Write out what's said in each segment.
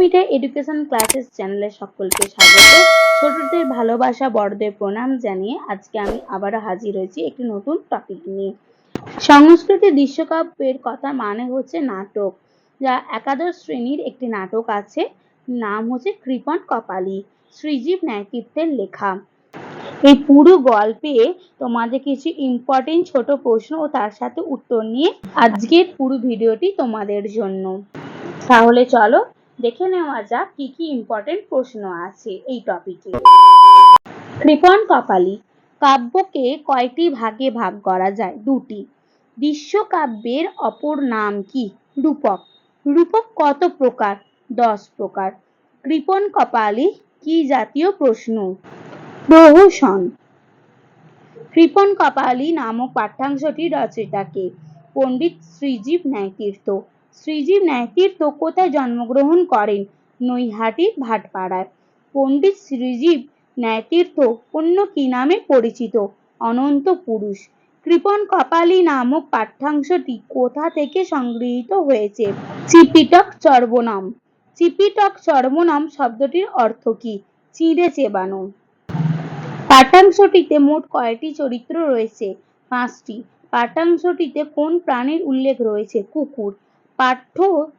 Media education classes চ্যানেলে সকলকে স্বাগত। ছোটদের ভালোবাসা, বড়দের প্রণাম জানিয়ে আজকে আমি আবারও হাজির হয়েছি একটি নতুন টপিক নিয়ে। সংস্কৃতি বিশ্বকাপের কথা মানে হচ্ছে নাটক, যা একাদশ শ্রেণির একটি নাটক আছে। নাম হচ্ছে কৃপণ কপালী, শ্রীজীব ন্যায়তীর্থের লেখা। এই পুরো গল্পে তোমাদের কিছু ইম্পর্টেন্ট ছোট প্রশ্ন ও তার সাথে উত্তর নিয়ে আজকের পুরো ভিডিওটি তোমাদের জন্য। তাহলে চলো দেখে নেওয়া যাক কি কি ইম্পর্টেন্ট প্রশ্ন আছে এই টপিকে কৃপণ কপালী কাব্যকে কয়টি ভাগে ভাগ করা যায়? দুটি। বিশ্বকাব্যের অপর নাম কি? রূপক। রূপক কত প্রকার? দশ প্রকার। কৃপণ কপালী কি জাতীয় প্রশ্ন? প্রহসন কৃপণ কপালী নামক পাঠ্যাংশটি রচয়িতাকে পণ্ডিত শ্রীজীব ন্যায়তীর্থ শ্রীজীব ন্যায়তীর্থ কোথায় জন্মগ্রহণ করেন নৈহাটির ভাটপাড়ায়। পণ্ডিত শ্রীজীব ন্যায়তীর্থ অন্য কি নামে পরিচিত? অনন্ত পুরুষ। কৃপণ কপালী নামক পাঠ্যাংশটি কোথা থেকে সংগৃহীত হয়েছে? চিপিটক চর্বনাম। চিপিটক চর্বনাম শব্দটির অর্থ কি? চিঁড়ে চেবানো। পাঠ্যাংশটিতে মোট কয়টি চরিত্র রয়েছে? পাঁচটি। পাঠ্যাংশটিতে কোন প্রাণীর উল্লেখ রয়েছে? কুকুর। পাঠ্য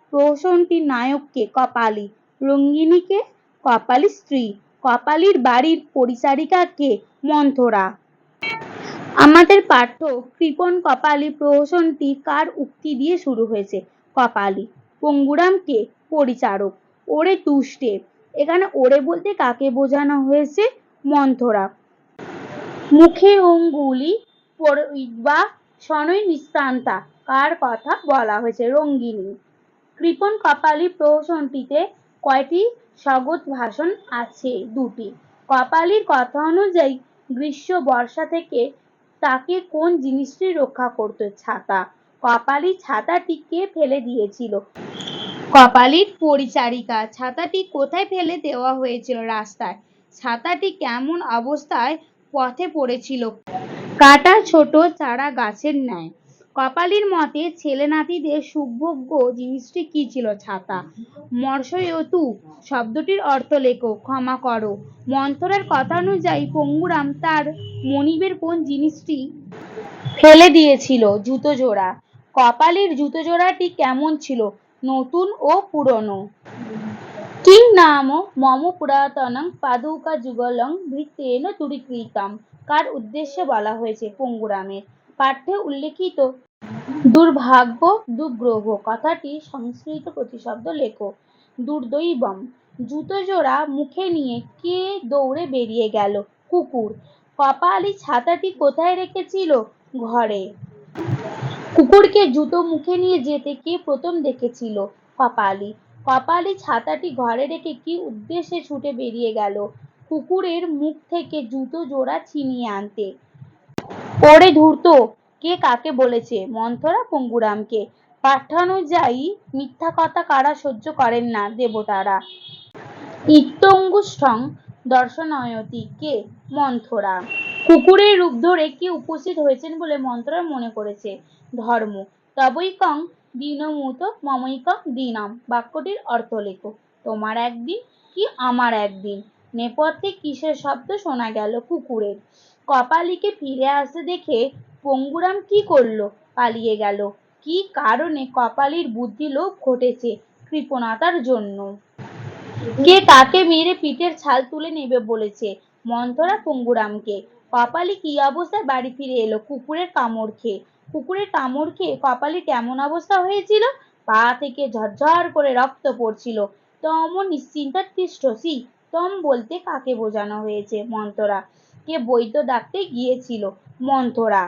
প্রহসনটির নায়ককে কপালী, রঙ্গিনীকে কপালী স্ত্রী, কপালীর বাড়ির পরিচারিকা কে মন্থরা। আমাদের পাঠ্য কৃপণ কপালী প্রহসনটি কার উক্তি দিয়ে শুরু হয়েছে? কপালী পঙ্গুরাম কে পরিচারক, ওরে তুষ্টে। এখানে ওরে বলতে কাকে বোঝানো হয়েছে? মন্থরা। মুখে অঙ্গুলি পড়িবা শনৈ নিস্তান্তা। কার কথা বলা হয়েছে? রঙ্গিনী। কৃপণ কপালী প্রহসনটিতে কয়টি স্বগত ভাষণ আছে? দুটি। কপালীর কথা অনুযায়ী গ্রীষ্ম, বর্ষা থেকে তাকে কোন জিনিসটি রক্ষা করত? ছাতা। কপালী ছাতাটি কে ফেলে দিয়েছিল? কপালীর পরিচারিকা। ছাতাটি কোথায় ফেলে দেওয়া হয়েছিল রাস্তায়? ছাতাটি কেমন অবস্থায় পথে পড়েছিল? কাটা ছোট চারা গাছের ন্যায়। কপালীর মতে ছেলে নাতিদের সুভোগ্য জিনিসটি কি ছিল? ছাতা। মর্ষয়তু শব্দটির অর্থ লেখো, ক্ষমা করো। মন্থরার কথা অনুযায়ী পঙ্গুরাম তার মনিবের কোন জিনিসটি ফেলে দিয়েছিল? জুতো জোড়া কপালীর জুতো জোড়াটি কেমন ছিল? নতুন ও পুরনো। কিং নাম মম পুরাতনং পাদুকা যুগলং ভৃতেন তুরীকৃতম। কার উদ্দেশ্যে বলা হয়েছে পঙ্গুরামের? পাঠ্যে উল্লেখিত দুর্ভাগ্য, দুগ্রহ। কথাটি সংস্কৃত প্রতিশব্দ লেখো। দুর্দৈবম। জুতো জোড়া মুখে নিয়ে কে দৌড়ে বেরিয়ে গেল? কুকুর। কপালি ছাতাটি কোথায় রেখেছিল? ঘরে। কুকুরকে জুতো মুখে নিয়ে যেতে কে প্রথম দেখেছিল? কপালি। কপালি ছাতাটি ঘরে রেখে কি উদ্দেশ্যে ছুটে বেরিয়ে গেল? কুকুরের মুখ থেকে জুতো জোড়া ছিনিয়ে আনতে। ওরে ধূর্ত। কে কাকে বলেছে? মন্থরা পঙ্গুরামকে। পাঠ্যানুযায়ী মিথ্যা কথা কারা সহ্য করেন না দেবতারা। ইত্যঙ্গুষ্ঠং দর্শনয়তি, কে? মন্থরা। কুকুরের রূপ ধরে কে উপস্থিত হয়েছেন বলে মন্থরা মনে করেছে? ধর্ম। তবৈকং দিনমুত মমৈকং দিনাম। বাক্যটির অর্থ লেখো। তোমার একদিন কি আমার একদিন? নেপথ্যে কিসের শব্দ শোনা গেল কুকুরের। কপালীকে ফিরে আসতে দেখে পঙ্গুরাম কি করল? পালিয়ে গেল। কি কারণে কপালীর বুদ্ধি লোভ ঘটেছে কৃপণতার জন্য? কে কাকে মেরে পিঠের ছাল তুলে নেবে বলেছে মন্থরা পঙ্গুরামকে। কপালী কি অবস্থায় বাড়ি ফিরে এলো? কুকুরের কামড় খেয়ে। কুকুরের কামড় খেয়ে কপালি কেমন অবস্থা হয়েছিল? পা থেকে ঝরঝর করে রক্ত পড়ছিল। তম নিশ্চিন্তা তিষ্ঠসি তম বলতে কাকে বোঝানো হয়েছে মন্থরা কে বৈদ্য ডাকতে গিয়েছিল? মন্থরা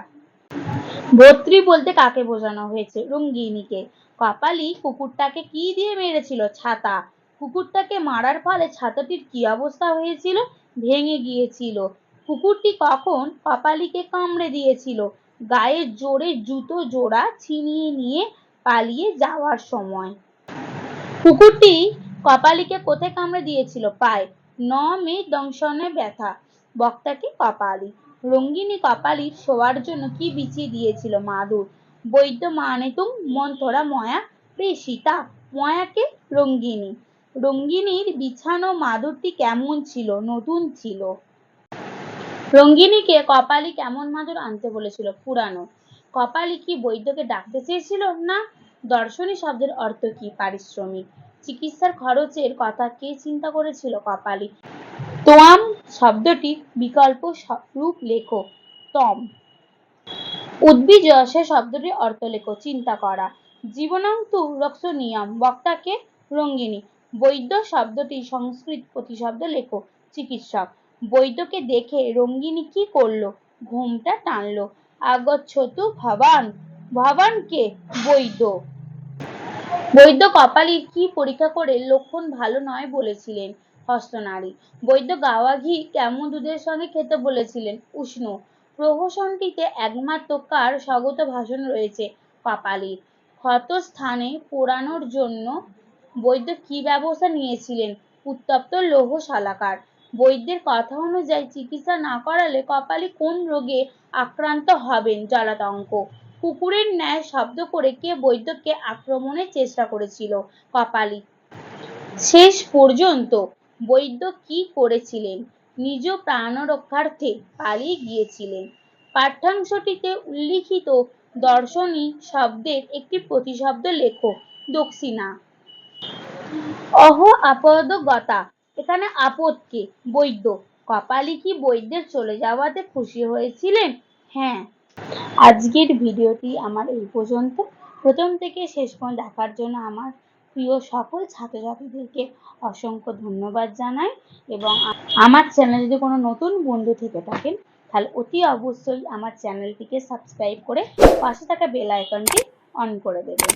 ভর্তৃ বলতে কাকে বোঝানো হয়েছে? রঙ্গিনীকে। কপালি কুকুরটাকে কি দিয়ে মেরেছিল? ছাতা। কুকুরটাকে মারার ফলে ছাতাটির কি অবস্থা হয়েছিল? ভেঙে গিয়েছিল। কুকুরটি কখন কপালিকে কামড়ে দিয়েছিল? গায়ে জোরে জুতো জোড়া ছিনিয়ে নিয়ে পালিয়ে যাওয়ার সময়। কুকুরটি কপালিকে কোথায় কামড়ে দিয়েছিল? পায়। ন মে দংশনে ব্যথা। বক্তাকে কপালি। রঙ্গিনী কপালির শোয়ার জন্য কি বিছিয়ে দিয়েছিল মাদুর? বৈদ্য মানেতুম মন্থরা ময়া প্রেষিতা ময়াকে রঙ্গিনী? রঙ্গিনীর বিছানো মাদুরটি কেমন ছিল? নতুন ছিল। রঙ্গিনীকে কপালি কেমন মাদুর আনতে বলেছিল? পুরানো। কপালি কি বৈদ্যকে ডাকতে চেয়েছিল না দর্শনী শব্দের অর্থ কি? পারিশ্রমিক। চিকিৎসার খরচের কথা কে চিন্তা করেছিল কপালি? তোয়াম শব্দটি বিকল্প রূপ লেখো। তম। উদ্ভিজ রসে শব্দটির অর্থ লেখো, চিন্তা করা। জীবনান্তু রক্ষণীয়ম, বক্তাকে রঙ্গিনী বৈদ্য শব্দটি সংস্কৃত প্রতিশব্দ লেখো, চিকিৎসক। বৈদ্যকে দেখে রঙ্গিনী কি করল? ঘুমটা টানলো। আগচ্ছতু ভবান ভবানকে বৈদ্য। বৈদ্য কপালীর কি পরীক্ষা করে লক্ষণ ভালো নয় বলেছিলেন। হস্তনারী বৈদ্য গাওয়া ঘি কেমন দুধের সঙ্গে খেতে বলেছিলেন? উষ্ণ। প্রহসনটিতে একমাত্র কার স্বগত ভাষণ রয়েছে? কপালীর ক্ষত স্থানে পোড়ানোর জন্য বৈদ্য কি ব্যবস্থা নিয়েছিলেন? উত্তপ্ত লৌহ শালাকার বৈদ্যের কথা অনুযায়ী চিকিৎসা না করালে কপালী কোন রোগে আক্রান্ত হবেন জলাতঙ্ক? কুকুরের ন্যায় শব্দ করে কে বৈদ্যকে আক্রমণের চেষ্টা করেছিল? কপালি। শেষ পর্যন্ত বৈদ্য কি করেছিলেন? নিজ প্রাণ রক্ষার্থে পালিয়ে গিয়েছিলেন। পাঠ্যাংশটিতে উল্লিখিত দর্শনী শব্দের একটি প্রতিশব্দ লেখো, দক্ষিণা। অহ আপদগতা, এখানে আপদকে বৈদ্য। কপালী কি বৈদ্যের চলে যাওয়াতে খুশি হয়েছিলেন? হ্যাঁ। আজকের ভিডিওটি আমার এই পর্যন্ত। প্রথম থেকে শেষ পর্যন্ত দেখার জন্য আমার প্রিয় সকল ছাত্রছাত্রীদেরকে অসংখ্য ধন্যবাদ জানাই এবং আমার চ্যানেলে যদি কোনো নতুন বন্ধু থেকে থাকেন, তাহলে অতি অবশ্যই আমার চ্যানেলটিকে সাবস্ক্রাইব করে পাশে থাকা বেল আইকনটি অন করে দেবেন।